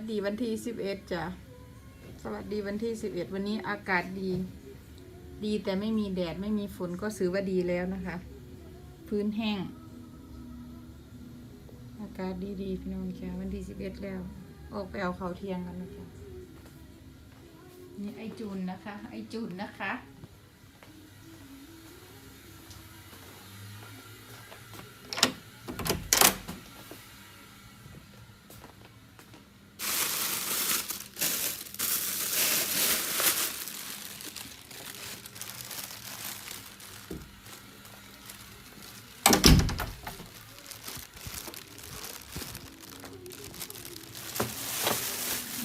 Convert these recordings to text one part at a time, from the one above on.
สดีวันที่สิบเอ็ดจ้ะ สวัสดีวันที่สิบเอ็ดวันนี้อากาศดี ดีแต่ไม่มีแดดไม่มีฝนก็ซื้อว่าดีแล้วนะคะ พื้นแห้ง อากาศดีๆพี่น้องจ้ะวันที่สิบเอ็ดแล้ว ออกไปเอาเขาเทียงกันนะคะนี่ไอจูนนะคะ ไอจูนนะคะ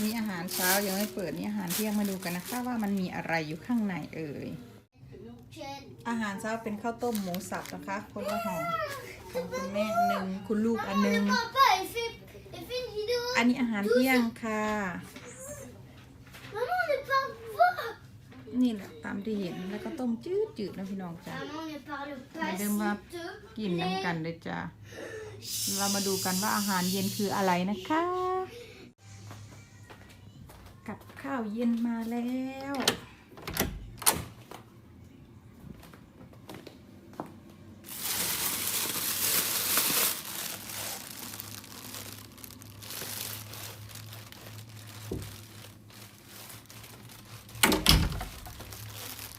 นี่อาหารเช้ายังไม่เปิดนี่อาหารเที่ยงมาดูกันนะคะ ว่ามันมีอะไรอยู่ข้างในเอ่ยอาหารเช้าเป็นข้าวต้มหมูสับนะคะคนละห่อของคุณแม่หนึ่งคุณลูกอันหนึ่งอันนี้อาหารเที่ยงค่ะนี่แหละตามที่เห็นแล้วก็ต้มจืดจืดๆนะพี่น้องจ้ะ Maman, on ne parle pas. Madame s'il va te กินน้ำกันเลยจ้ะเรามาดูกันว่าอาหารเย็นคืออะไรนะคะ ข้าวเย็นมาแล้ว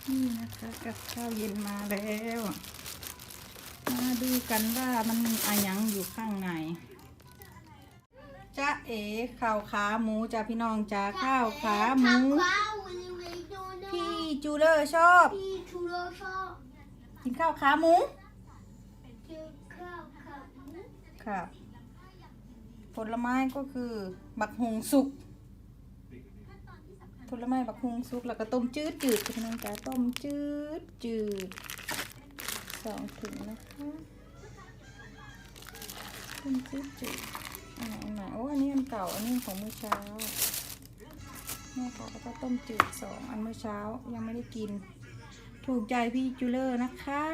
นี่นะคะกับข้าวเย็นมาแล้ว มาดูกันว่ามันอะไรยังอยู่ข้างใน จ้าเอ๋ข้าวขาหมูจ้าพี่น้องจ้าข้าวขาหมู Papa, Willy Willy Dodo. พี่จูเลอร์ชอบ Puis tout le chant. กินข้าวขาหมู Que cow, cow. ค่ะผลไม้ก็คือบักฮุงสุกผลไม้บักฮุงสุกแล้วก็ต้มจืดจืดๆพี่น้องจ้าต้มจืดจืดสองถุงนะคะต้มจืดจืดาอันนี้ของมื้อเช้าแม่ขอแล้วก็ต้มจืดสองอันมื้อเช้ายังไม่ได้กิน ถูกใจพี่จูเลอร์นะคะ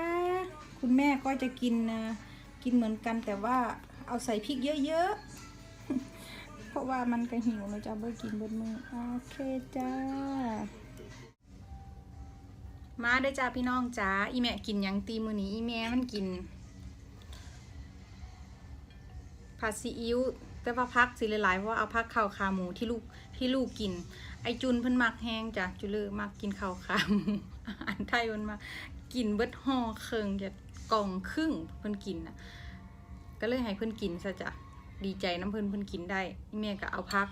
คุณแม่ก็จะกินนะกินเหมือนกันแต่ว่าเอาใส่พริกเยอะๆ เพราะว่ามันก็หิวเราจะเบอร์กินเบนมือโอเคจ้า มาด้อจ้าพี่น้องจ้าอีแม่กินยังตีมือนี้อีแม่มันกินผัดซีอิ๊ว แต่ว่าพักสิหลายๆเพราะว่าเอาพักข้าวขาหมูที่ลูกที่ลูกกิน ไอจุนเพิ่นมักแห้งจ้ะจุเลอมักกินข้าวขาหมูอาหารไทยมันมากินเบิดห่อเคิงจะกล่องครึ่งเพิ่นกินนะก็เลยให้เพิ่นกินซะจ้ะดีใจน้ำเพิ่นเพิ่นกินได้อีแม่ก็เอาพัก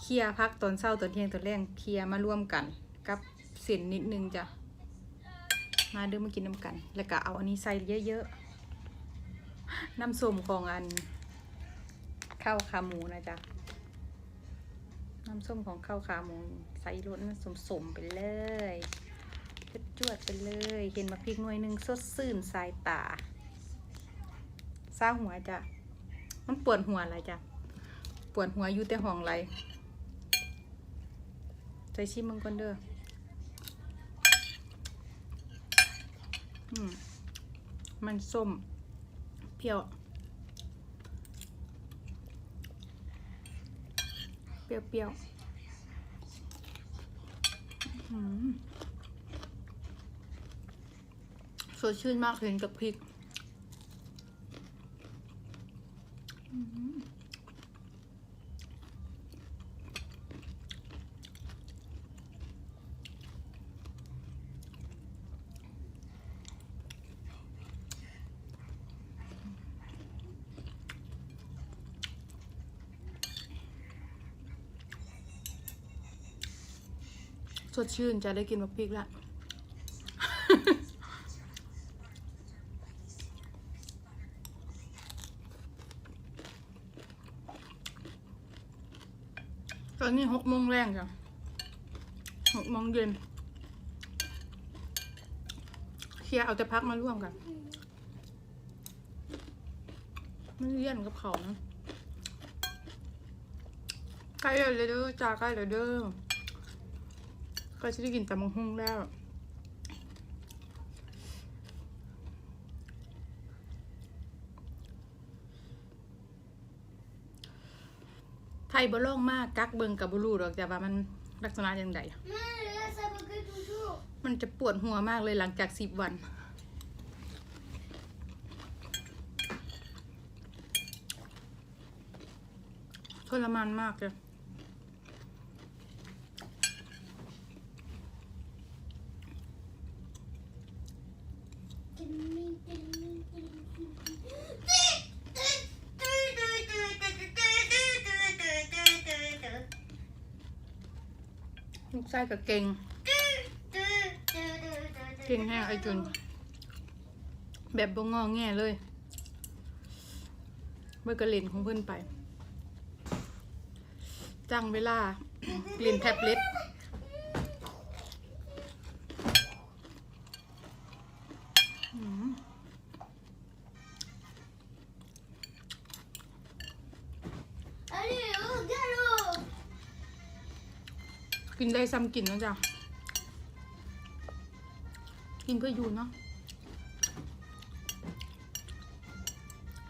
เคลียพักตอนเช้าตอนเที่ยงตอนแรกเคลียมาร่วมกันกับเส้นนิดนึงจ้ะมาเดินมากินน้ำกัน แล้วก็เอาอันนี้ใส่เยอะๆน้ำส้มของอัน ข้าวขาหมูนะจ๊ะ น้ำส้มของข้าวขาหมูใส่รสมันสมๆไปเลยจวดๆไปเลย เห็นมาพริกหน่วยหนึ่งสดซื่นสายตาเศร้าหัวจ้ะ มันปวดหัวอะไรจ้ะ ปวดหัวอยู่แต่ห้องไรใจชิมมึงก่อนเด้ออืมมันส้ม เปรี้ยว เปรี้ยวเปรี้ยวอืมสดชื่นมากเลยกับพริก อืม ดชื่นจะได้กินกับพริกละตอนนี้หกโมงแรงจ้ะหกโมงเย็นเคลียร์เอาแต่พักมาร่วมกันไม่ได้เลี่ยนกับเขานะใกล้เลยเด้อจ้าใกล้เลยเด้อ กล้จะได้กินแต่มังหุงแล้ว ไทรบ่ลองมากกักเบิงกับบ่รู้ดอกจ้ะว่ามันลักษณะจังได Mais là, ça va que toujours. มันจะปวดหัวมากเลยหลังจากสิบวันทรมานมากเลย ลูกไส้กับเก่ง เก่งแห้งไอจุน แบบบงงอแง่เลยเมื่อกระเล่นของเพื่อนไป จังเวลาเล่นแท็บเล็ต นได้ซ้ำกินนะจ๊ะ กินเพื่ออยู่เนาะ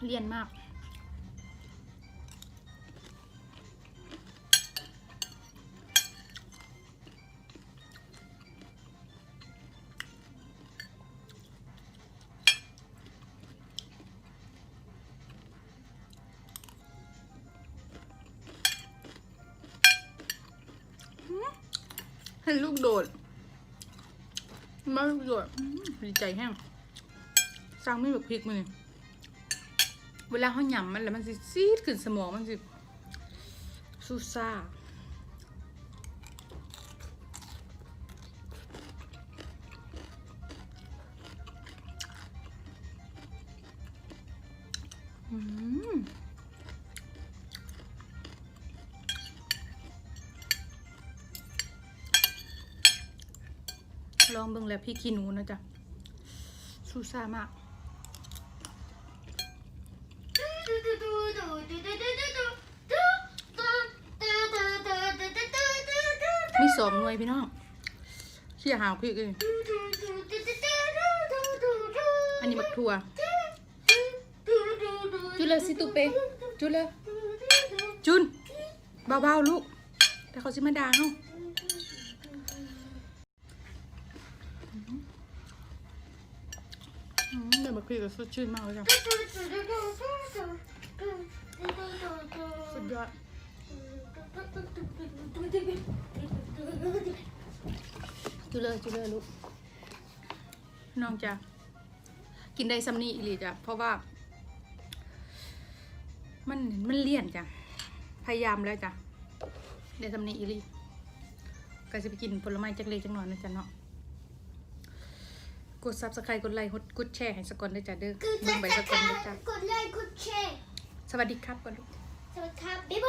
เรียนมาก ให้ลูกโดดมาลูกโดดดีใจแห้งสร้างไม่แบบพริกมันนี่เวลาเขาหยำมันแล้วมันสิซีดขึ้นสมองมันสิซูซ่าอืม องเบิ่งแล้วพี่ขี้หนูนะจ๊ะซูซ่ามากมีสองหน่วยพี่น้องเชี่ยหาวพี่เลยอันนี้มักถั่วจุลสิตุเปจุลจุนเบาๆลูกแต่เขาสิมาด่าเฮาอืมเดี๋ยวบัก พี่ก็สดชื่นมากเลยจ้ะสุดยอดจุเลยจุเลยลูกน้องจ้ะกินได้ซัมนี่อีหลีจ้ะเพราะว่า มันมันเลี่ยนจ้ะพยายามแล้วจ้ะได้ซัมนี่อีหลีก็จะไปกินผลไม้จักเล็กจักน้อยนะจ๊ะเนาะ กดซับสไครต์กดไลค์กดแชร์ให้สกอนด้วยจ้ะเด้อเบิ่งไปสกอนด้วยจ้ะ Good like, good share. สวัสดีครับก่อนลูก So, bye bye.